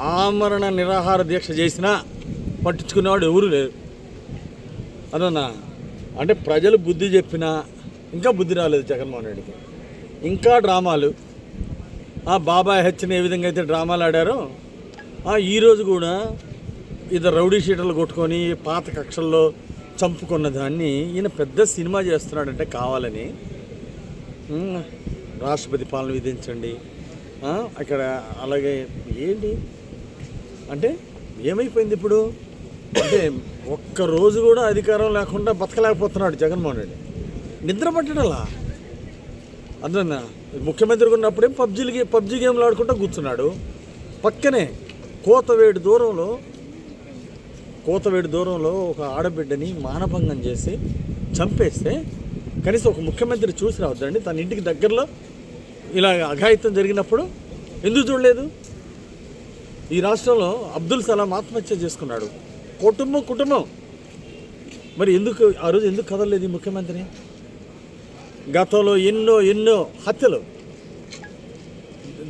ఆమరణ నిరాహార దీక్ష చేసినా పట్టించుకునేవాడు ఎవరు లేరు. అదన్నా అంటే ప్రజలు బుద్ధి చెప్పినా ఇంకా బుద్ధి రాలేదు జగన్మోహన్ రెడ్డికి. ఇంకా డ్రామాలు. ఆ బాబాయ్ హత్యని ఏ విధంగా అయితే డ్రామాలు ఆడారో ఈరోజు కూడా ఇద్దరు రౌడీ షీటర్లు కొట్టుకొని పాత కక్షల్లో చంపుకున్న దాన్ని ఈయన పెద్ద సినిమా చేస్తున్నాడంటే కావాలని. రాష్ట్రపతి పాలన విధించండి. అక్కడ అలాగే ఏంటి? అంటే ఏమైపోయింది ఇప్పుడు? అంటే ఒక్క రోజు కూడా అధికారం లేకుండా బతకలేకపోతున్నాడు జగన్మోహన్ రెడ్డి. నిద్ర పట్టడలా? అర్థమైందా ముఖ్యమంత్రి ఉన్నప్పుడేం పబ్జీలకి పబ్జీ గేమ్లు ఆడుకుంటూ కూర్చున్నాడు. పక్కనే కోతవేడి దూరంలో కోతవేడి దూరంలో ఒక ఆడబిడ్డని మానభంగం చేసి చంపేస్తే కనీసం ఒక ముఖ్యమంత్రి చూసి రావద్దండి. తన ఇంటికి దగ్గరలో ఇలా అఘాయిత్యం జరిగినప్పుడు ఎందుకు చూడలేదు? ఈ రాష్ట్రంలో అబ్దుల్ సలాం ఆత్మహత్య చేసుకున్నాడు. కుటుంబం కుటుంబం. మరి ఎందుకు ఆ రోజు ఎందుకు కదలలేదు ఈ ముఖ్యమంత్రి గతంలో ఎన్నో ఎన్నో హత్యలు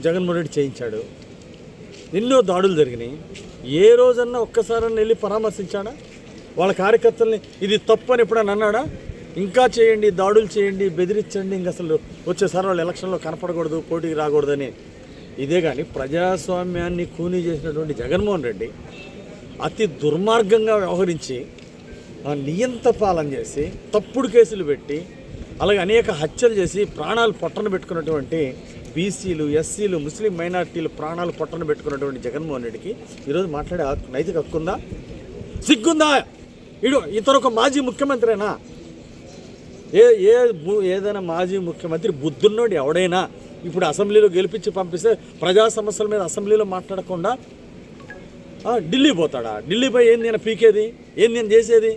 జగన్మోహన్ రెడ్డి చేయించాడు. ఎన్నో దాడులు జరిగినాయి. ఏ రోజన్నా ఒక్కసారన్నా వెళ్ళి పరామర్శించాడా? వాళ్ళ కార్యకర్తల్ని ఇది తప్పు అని ఎప్పుడన్నా అన్నాడా? ఇంకా చేయండి దాడులు చేయండి బెదిరించండి ఇంక అసలు వచ్చేసారి వాళ్ళు ఎలక్షన్లో కనపడకూడదు పోటీకి రాకూడదని ఇదే కానీ ప్రజాస్వామ్యాన్ని కూనీ చేసినటువంటి జగన్మోహన్ రెడ్డి అతి దుర్మార్గంగా వ్యవహరించి ఆ నియంత పాలన చేసి తప్పుడు కేసులు పెట్టి అలాగే అనేక హత్యలు చేసి ప్రాణాలు పొట్టన పెట్టుకున్నటువంటి బీసీలు ఎస్సీలు ముస్లిం మైనార్టీలు ప్రాణాలు పొట్టన పెట్టుకున్నటువంటి జగన్మోహన్ రెడ్డికి ఈరోజు మాట్లాడే నైతిక హక్కుందా సిగ్గుందా? ఇడు ఇతను ఒక మాజీ ముఖ్యమంత్రేనా? ఏ ఏ ఏదైనా మాజీ ముఖ్యమంత్రి బుద్ధున్నోడు ఎవడైనా ఇప్పుడు అసెంబ్లీలో గెలిపించి పంపిస్తే ప్రజా సమస్యల మీద అసెంబ్లీలో మాట్లాడకుండా ఢిల్లీ పోతాడా? ఢిల్లీ పోయి ఏంది నేను పీకేది? ఏంది నేను చేసేది?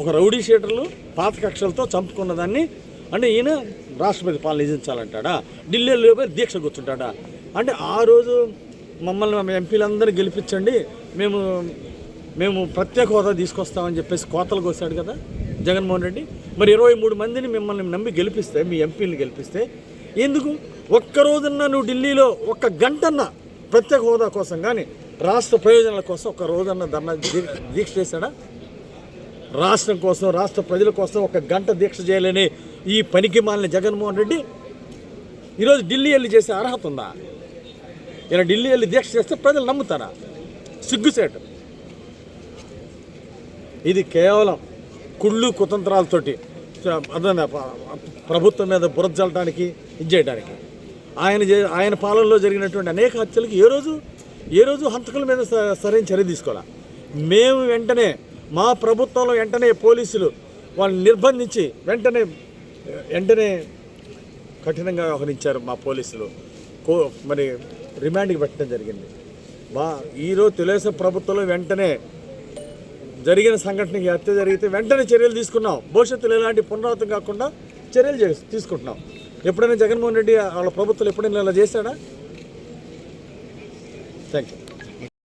ఒక రౌడీ షీటర్లు పాత కక్షలతో చంపుకున్న దాన్ని అంటే ఈయన రాష్ట్రపతి పాలన నిజించాలంటాడా? ఢిల్లీలో పోయి దీక్ష కూర్చుంటాడా? అంటే ఆ రోజు మమ్మల్ని మా ఎంపీలందరూ గెలిపించండి మేము మేము ప్రత్యేక హోదా తీసుకొస్తామని చెప్పేసి కోతలు కోసాడు కదా? జగన్మోహన్ రెడ్డి. మరి ఇరవై మూడు మందిని మిమ్మల్ని నమ్మి గెలిపిస్తే మీ ఎంపీని గెలిపిస్తే ఎందుకు? ఒక్క నువ్వు ఢిల్లీలో ఒక్క గంటన్నా ప్రత్యేక హోదా కోసం కానీ రాష్ట్ర ప్రయోజనాల కోసం ఒక రోజన్న ధర్నా దీక్ష చేశాడా? రాష్ట్రం కోసం రాష్ట్ర ప్రజల కోసం ఒక గంట దీక్ష చేయలేని ఈ పనికి మాలిన జగన్మోహన్ రెడ్డి ఈరోజు ఢిల్లీ వెళ్ళి చేసే అర్హత ఉందా? ఇలా ఢిల్లీ వెళ్ళి దీక్ష చేస్తే ప్రజలు నమ్ముతారా? సిగ్గుసేటు. ఇది కేవలం కుళ్ళు కుతంత్రాలతోటి అదే ప్రభుత్వం మీద బురద చల్లడానికి ఇది చేయడానికి. ఆయన ఆయన పాలనలో జరిగినటువంటి అనేక హత్యలకు ఏ రోజు ఏ రోజు హంతకుల మీద స- సరైన చర్య తీసుకోవాలి మేము వెంటనే మా ప్రభుత్వంలో వెంటనే పోలీసులు వాళ్ళని నిర్బంధించి వెంటనే వెంటనే కఠినంగా వ్యవహరించారు మా పోలీసులు. కో మరి రిమాండ్కి పెట్టడం జరిగింది. బా ఈరోజు తెలుగుదేశం ప్రభుత్వంలో వెంటనే జరిగిన సంఘటనకి హత్య జరిగితే వెంటనే చర్యలు తీసుకున్నాం. భవిష్యత్తులో ఎలాంటి పునరావృతం కాకుండా చర్యలు చేసి తీసుకుంటున్నాం. ఎప్పుడైనా జగన్మోహన్ రెడ్డి వాళ్ళ ప్రభుత్వం ఎప్పుడైనా ఇలా చేశాడా? Thank you